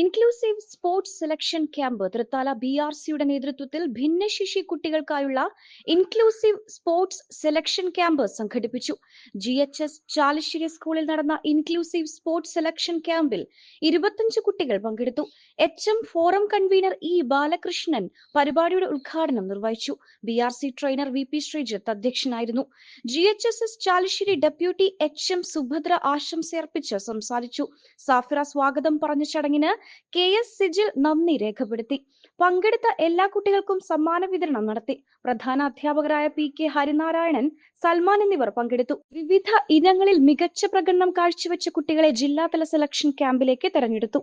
Inclusive sports selection camp Thrithala B R സിയുടെ നേതൃത്വത്തിൽ ഭിന്നശേഷി കുട്ടികൾക്കായുള്ള ഇൻക്ലൂസീവ് സ്പോർട്സ് സെലക്ഷൻ ക്യാമ്പ് സംഘടിപ്പിച്ചു. ജി എച്ച് എസ് ചാലശ്ശേരി സ്കൂളിൽ നടന്ന ഇൻക്ലൂസീവ് സ്പോർട്സ് സെലക്ഷൻ ക്യാമ്പിൽ ഇരുപത്തഞ്ച് കുട്ടികൾ പങ്കെടുത്തു. H M forum convener E Balakrishnan പരിപാടിയുടെ ഉദ്ഘാടനം നിർവഹിച്ചു. B R C trainer V P Sreejith അധ്യക്ഷനായിരുന്നു. G H S S Chalissery deputy H M Subhadra ആശംസയർപ്പിച്ച് സംസാരിച്ചു. സാഫിറ സ്വാഗതം പറഞ്ഞ ചടങ്ങിന് കെ എസ് സിജിൽ നന്ദി രേഖപ്പെടുത്തി. പങ്കെടുത്ത എല്ലാ കുട്ടികൾക്കും സമ്മാന വിതരണം നടത്തി. പ്രധാന അധ്യാപകരായ പി കെ ഹരിനാരായണൻ സൽമാൻ എന്നിവർ പങ്കെടുത്തു. വിവിധ ഇനങ്ങളിൽ മികച്ച പ്രകടനം കാഴ്ചവെച്ച കുട്ടികളെ ജില്ലാതല സെലക്ഷൻ ക്യാമ്പിലേക്ക് തെരഞ്ഞെടുത്തു.